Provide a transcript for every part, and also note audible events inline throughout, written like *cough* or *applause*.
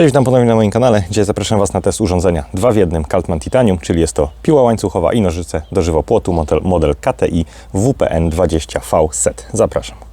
Cześć, witam ponownie na moim kanale. Dzisiaj zapraszam Was na test urządzenia 2 w 1 Kaltman Titanium, czyli jest to piła łańcuchowa i nożyce do żywopłotu model, model KTI WPN20V Set. Zapraszam.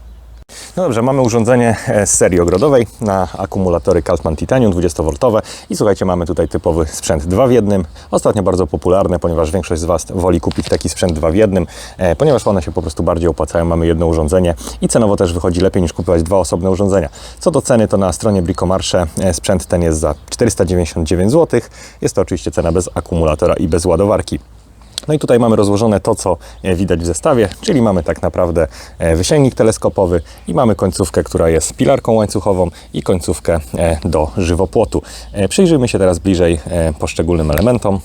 No dobrze, mamy urządzenie e, z serii ogrodowej na akumulatory Kaltman Titanium 20V i słuchajcie, mamy tutaj typowy sprzęt 2 w 1. Ostatnio bardzo popularny, ponieważ większość z Was woli kupić taki sprzęt 2 w 1, e, ponieważ one się po prostu bardziej opłacają. Mamy jedno urządzenie i cenowo też wychodzi lepiej niż kupować dwa osobne urządzenia. Co do ceny, to na stronie Bricomarsze e, sprzęt ten jest za 499 zł. Jest to oczywiście cena bez akumulatora i bez ładowarki. No i tutaj mamy rozłożone to, co e, widać w zestawie, czyli mamy tak naprawdę e, wysięgnik teleskopowy i mamy końcówkę, która jest pilarką łańcuchową i końcówkę e, do żywopłotu. Przyjrzyjmy się teraz bliżej poszczególnym elementom.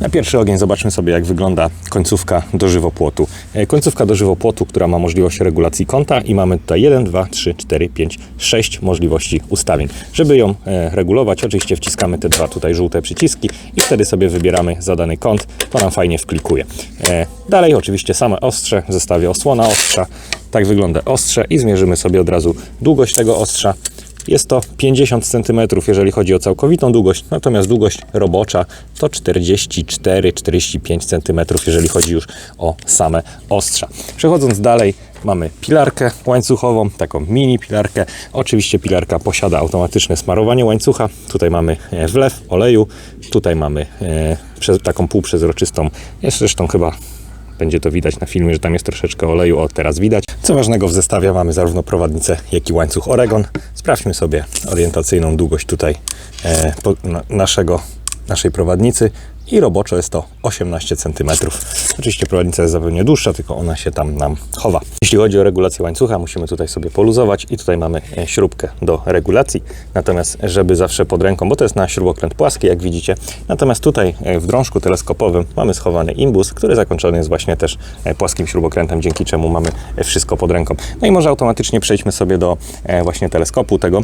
Na pierwszy ogień zobaczmy sobie, jak wygląda końcówka do żywopłotu. E, Końcówka do żywopłotu, która ma możliwość regulacji kąta i mamy tutaj 1, 2, 3, 4, 5, 6 możliwości ustawień. Żeby ją e, regulować, oczywiście wciskamy te dwa tutaj żółte przyciski i wtedy sobie wybieramy zadany kąt. To nam fajnie wklikuje. E, Dalej oczywiście same ostrze w zestawie osłona ostrza. Tak wygląda ostrze i zmierzymy sobie od razu długość tego ostrza. Jest to 50 cm, jeżeli chodzi o całkowitą długość, natomiast długość robocza to 44-45 cm, jeżeli chodzi już o same ostrza. Przechodząc dalej, mamy pilarkę łańcuchową, taką mini pilarkę. Oczywiście pilarka posiada automatyczne smarowanie łańcucha. Tutaj mamy e, wlew oleju, tutaj mamy e, taką półprzezroczystą, jest zresztą chyba będzie to widać na filmie, że tam jest troszeczkę oleju, o teraz widać. Co ważnego w zestawie mamy zarówno prowadnicę, jak i łańcuch Oregon. Sprawdźmy sobie orientacyjną długość tutaj e, po, na, naszego, naszej prowadnicy i roboczo jest to 18 cm. Oczywiście prowadnica jest zapewne dłuższa, tylko ona się tam nam chowa. Jeśli chodzi o regulację łańcucha, musimy tutaj sobie poluzować i tutaj mamy e, śrubkę do regulacji. Natomiast, żeby zawsze pod ręką, bo to jest na śrubokręt płaski, jak widzicie. Natomiast tutaj e, w drążku teleskopowym mamy schowany imbus, który zakończony jest właśnie też e, płaskim śrubokrętem, dzięki czemu mamy wszystko pod ręką. No i może automatycznie przejdźmy sobie do właśnie teleskopu tego.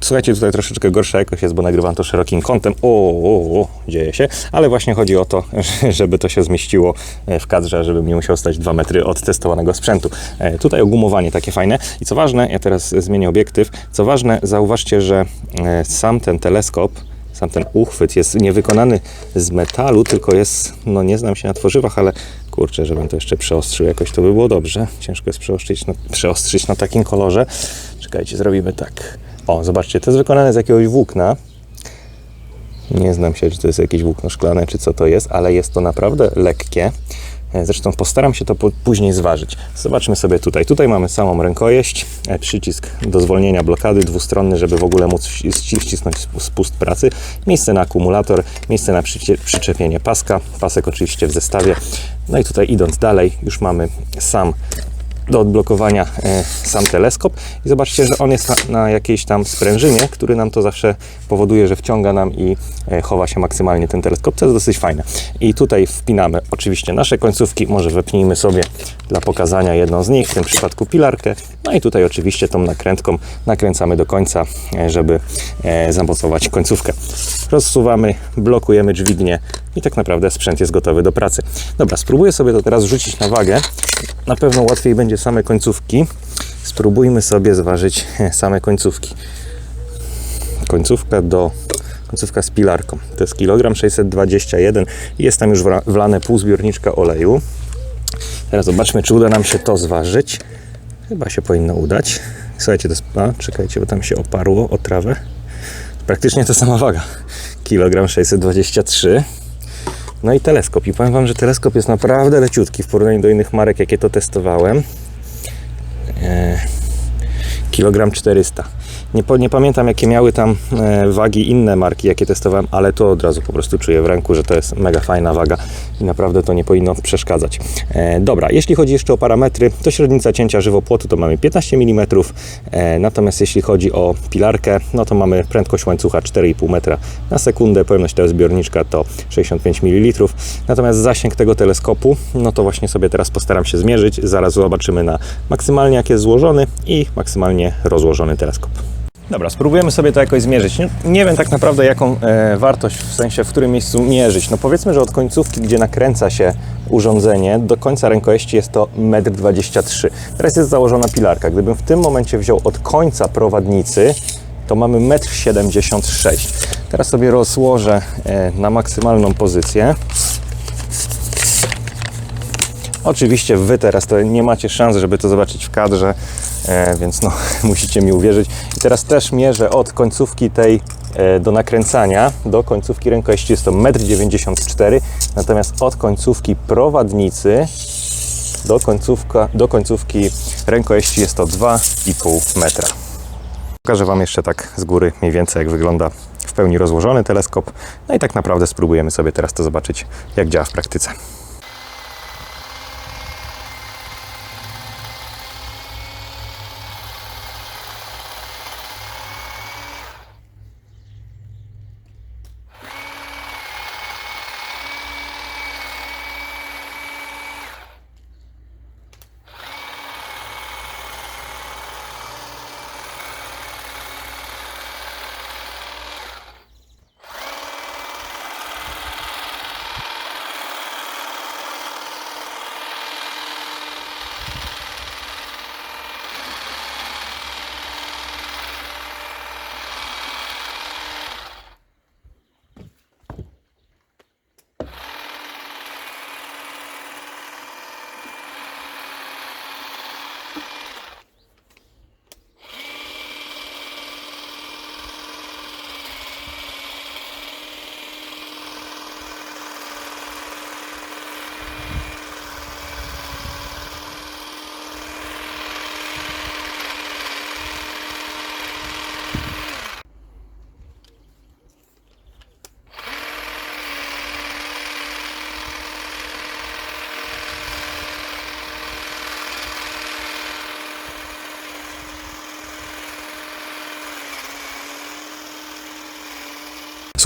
Słuchajcie, tutaj troszeczkę gorsza jakość jest, bo nagrywam to szerokim kątem. O, o, o, dzieje się. Ale właśnie chodzi o to, *laughs* żeby to się zmieściło e, w kadrze, żebym nie musiał stać 2 metry od testowanego sprzętu. E, Tutaj ogumowanie takie fajne. I co ważne, ja teraz zmienię obiektyw. Co ważne, zauważcie, że e, sam ten teleskop, sam ten uchwyt jest niewykonany z metalu, tylko jest, no nie znam się na tworzywach, ale kurczę, żebym to jeszcze przeostrzył jakoś, to by było dobrze. Ciężko jest przeostrzyć na, przeostrzyć na takim kolorze. Czekajcie, zrobimy tak. O, zobaczcie, to jest wykonane z jakiegoś włókna. Nie znam się, czy to jest jakieś włókno szklane, czy co to jest, ale jest to naprawdę lekkie. E, Zresztą postaram się to później zważyć. Zobaczmy sobie tutaj. Tutaj mamy samą rękojeść, e, przycisk do zwolnienia blokady dwustronny, żeby w ogóle móc wci- wci- wcisnąć spu- spust pracy. Miejsce na akumulator, miejsce na przyczepienie paska. Pasek oczywiście w zestawie. No i tutaj idąc dalej, już mamy sam do odblokowania e, sam teleskop i zobaczcie, że on jest na, jakiejś tam sprężynie, który nam to zawsze powoduje, że wciąga nam i e, chowa się maksymalnie ten teleskop, co jest dosyć fajne. I tutaj wpinamy oczywiście nasze końcówki, może wepnijmy sobie dla pokazania jedną z nich, w tym przypadku pilarkę, no i tutaj oczywiście tą nakrętką nakręcamy do końca, e, żeby zamocować końcówkę. Rozsuwamy, blokujemy dźwignię i tak naprawdę sprzęt jest gotowy do pracy. Dobra, spróbuję sobie to teraz rzucić na wagę. Na pewno łatwiej będzie same końcówki. Spróbujmy sobie zważyć *laughs* same końcówki. Końcówka do końcówka z pilarką. To jest kilogram 621 i jest tam już wlane pół zbiorniczka oleju. Teraz zobaczmy, czy uda nam się to zważyć. Chyba się powinno udać. Słuchajcie, to jest... A, czekajcie, bo tam się oparło o trawę. Praktycznie ta sama waga. Kilogram 623. No i teleskop. I powiem Wam, że teleskop jest naprawdę leciutki w porównaniu do innych marek, jakie to testowałem. E, kilogram 400. Nie, nie pamiętam, jakie miały tam e, wagi inne marki, jakie testowałem, ale to od razu po prostu czuję w ręku, że to jest mega fajna waga i naprawdę to nie powinno przeszkadzać. E, dobra, jeśli chodzi jeszcze o parametry, to średnica cięcia żywopłotu to mamy 15 mm, e, natomiast jeśli chodzi o pilarkę, no to mamy prędkość łańcucha 4,5 metra na sekundę, pojemność tego zbiorniczka to 65 ml, natomiast zasięg tego teleskopu, no to właśnie sobie teraz postaram się zmierzyć, zaraz zobaczymy na maksymalnie jak jest złożony i maksymalnie rozłożony teleskop. Dobra, spróbujemy sobie to jakoś zmierzyć. Nie, wiem tak naprawdę jaką e, wartość, w sensie w którym miejscu mierzyć. No powiedzmy, że od końcówki, gdzie nakręca się urządzenie, do końca rękojeści jest to 1,23 m. Teraz jest założona pilarka. Gdybym w tym momencie wziął od końca prowadnicy to mamy 1,76 m. Teraz sobie rozłożę e, na maksymalną pozycję. Oczywiście Wy teraz to nie macie szans, żeby to zobaczyć w kadrze, więc no, *laughs* musicie mi uwierzyć. I teraz też mierzę od końcówki tej e, do nakręcania do końcówki rękojeści jest to 1,94 m, natomiast od końcówki prowadnicy do, końcówka, do końcówki rękojeści jest to 2,5 metra. Pokażę Wam jeszcze tak z góry mniej więcej jak wygląda w pełni rozłożony teleskop. No i tak naprawdę spróbujemy sobie teraz to zobaczyć jak działa w praktyce.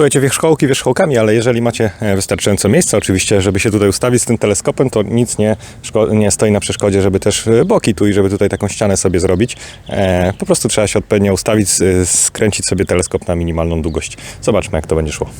Słuchajcie, wierzchołki wierzchołkami, ale jeżeli macie e, wystarczająco miejsca, oczywiście, żeby się tutaj ustawić z tym teleskopem, to nic nie, nie stoi na przeszkodzie, żeby też e, boki tu i żeby tutaj taką ścianę sobie zrobić. E, po prostu trzeba się odpowiednio ustawić, skręcić sobie teleskop na minimalną długość. Zobaczmy, jak to będzie szło.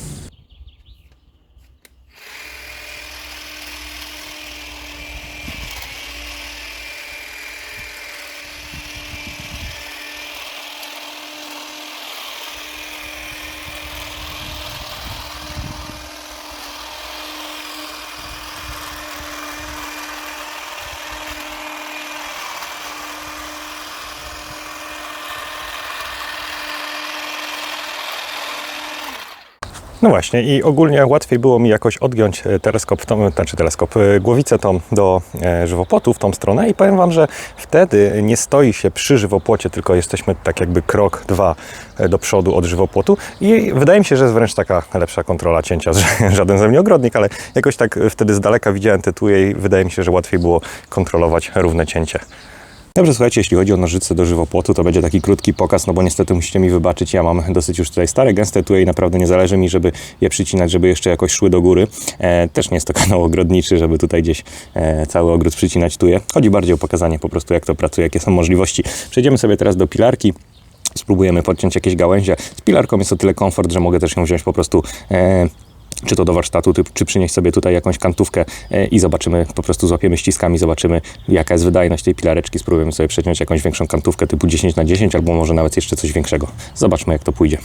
No właśnie i ogólnie łatwiej było mi jakoś odgiąć e, teleskop, tą, znaczy teleskop, e, głowicę tą do e, żywopłotu w tą stronę i powiem Wam, że wtedy nie stoi się przy żywopłocie, tylko jesteśmy tak jakby krok, dwa do przodu od żywopłotu i wydaje mi się, że jest wręcz taka lepsza kontrola cięcia, *laughs* że żaden ze mnie ogrodnik, ale jakoś tak wtedy z daleka widziałem tytuły i wydaje mi się, że łatwiej było kontrolować równe cięcie. Dobrze, słuchajcie, jeśli chodzi o nożyce do żywopłotu, to będzie taki krótki pokaz, no bo niestety musicie mi wybaczyć, ja mam *laughs* dosyć już tutaj stare, gęste tuje i naprawdę nie zależy mi, żeby je przycinać, żeby jeszcze jakoś szły do góry. E, też nie jest to *laughs* kanał ogrodniczy, żeby tutaj gdzieś e, cały ogród przycinać tuje. Chodzi bardziej o pokazanie po prostu, jak to pracuje, jakie są możliwości. Przejdziemy sobie teraz do pilarki. Spróbujemy podciąć jakieś gałęzie. Z pilarką jest o tyle komfort, że mogę też ją wziąć po prostu e, czy to do warsztatu, czy przynieść sobie tutaj jakąś kantówkę e, i zobaczymy, po prostu złapiemy ściskami, zobaczymy jaka jest wydajność tej pilareczki, spróbujemy sobie przeciąć jakąś większą kantówkę typu 10 na 10 albo może nawet jeszcze coś większego. Zobaczmy jak to pójdzie.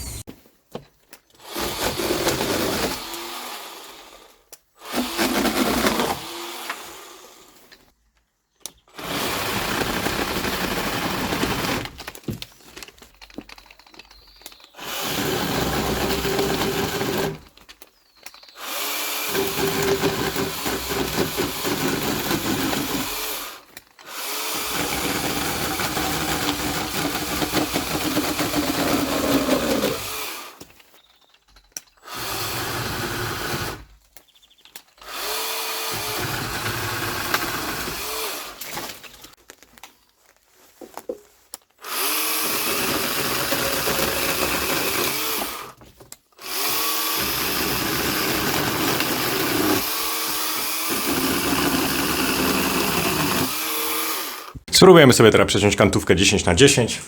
Spróbujemy sobie teraz przeciąć kantówkę 10 na 10.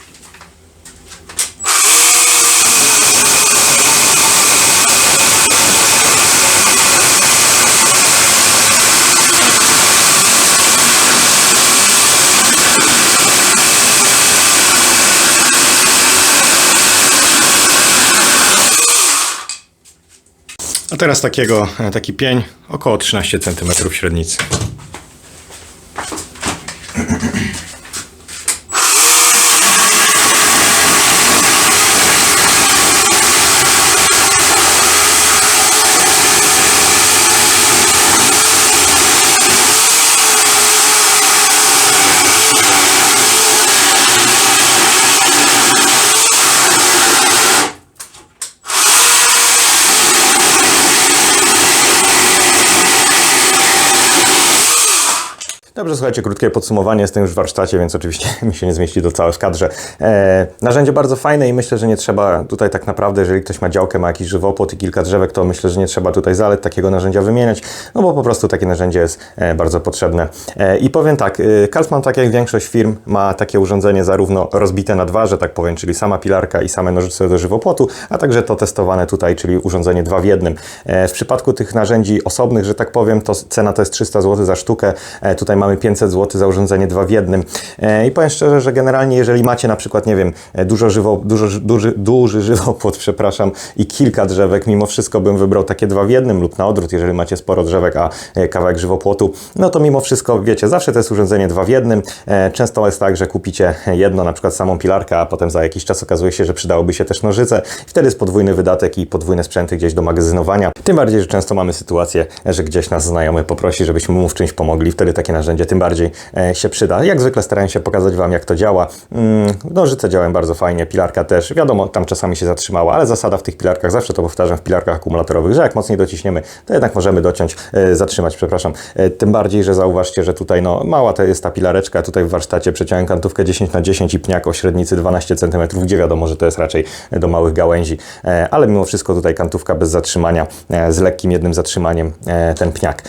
A teraz takiego, e, taki pień około 13 cm średnicy. Dobrze, słuchajcie, krótkie podsumowanie. Jestem już w warsztacie, więc oczywiście *laughs* mi się nie zmieści to całe w kadrze. E, narzędzie bardzo fajne i myślę, że nie trzeba tutaj tak naprawdę, jeżeli ktoś ma działkę, ma jakiś żywopłot i kilka drzewek, to myślę, że nie trzeba tutaj zalet takiego narzędzia wymieniać, no bo po prostu takie narzędzie jest e, bardzo potrzebne. E, I powiem tak, e, Kaltman, tak jak większość firm, ma takie urządzenie zarówno rozbite na dwa, że tak powiem, czyli sama pilarka i same nożyce do żywopłotu, a także to testowane tutaj, czyli urządzenie dwa w jednym. E, w przypadku tych narzędzi osobnych, że tak powiem, to cena to jest 300 zł za sztukę. E, tutaj mamy 500 zł za urządzenie dwa w jednym. E, I powiem szczerze, że generalnie jeżeli macie na przykład, nie wiem, e, dużo żywo, dużo, ży- duży, duży żywopłot, *laughs* przepraszam, i kilka drzewek, mimo wszystko bym wybrał takie dwa w jednym lub na odwrót, jeżeli macie sporo drzewek, a e, kawałek żywopłotu, no to mimo wszystko, wiecie, zawsze to jest urządzenie dwa w jednym. Często jest tak, że kupicie jedno, na przykład samą pilarkę, a potem za jakiś czas okazuje się, że przydałoby się też nożyce. Wtedy jest podwójny wydatek i podwójne sprzęty gdzieś do magazynowania. Tym bardziej, że często mamy sytuację, że gdzieś nas znajomy poprosi, żebyśmy mu w czymś pomogli. Wtedy takie narzędzie tym bardziej e, się przyda. Jak zwykle starałem się pokazać Wam, jak to działa. Mm, Nożyce działają bardzo fajnie, pilarka też. Wiadomo, tam czasami się zatrzymała, ale zasada w tych pilarkach, zawsze to powtarzam w pilarkach akumulatorowych, że jak mocniej dociśniemy, to jednak możemy dociąć, e, zatrzymać, przepraszam. E, Tym bardziej, że zauważcie, że tutaj no, mała to jest ta pilareczka. Tutaj w warsztacie przeciąłem kantówkę 10 na 10 i pniak o średnicy 12 cm, gdzie wiadomo, że to jest raczej do małych gałęzi. Ale mimo wszystko tutaj kantówka bez zatrzymania, z lekkim jednym zatrzymaniem ten pniak.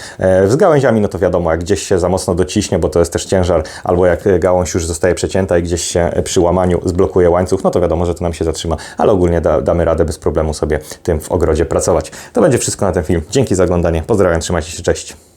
Z gałęziami, no to wiadomo, jak gdzieś się za mocno dociśnie, bo to jest też ciężar, albo jak e, gałąź już zostaje przecięta i gdzieś się e, przy łamaniu zblokuje łańcuch, no to wiadomo, że to nam się zatrzyma, ale ogólnie da, damy radę bez problemu sobie tym w ogrodzie pracować. To będzie wszystko na ten film. Dzięki za oglądanie. Pozdrawiam, trzymajcie się, cześć.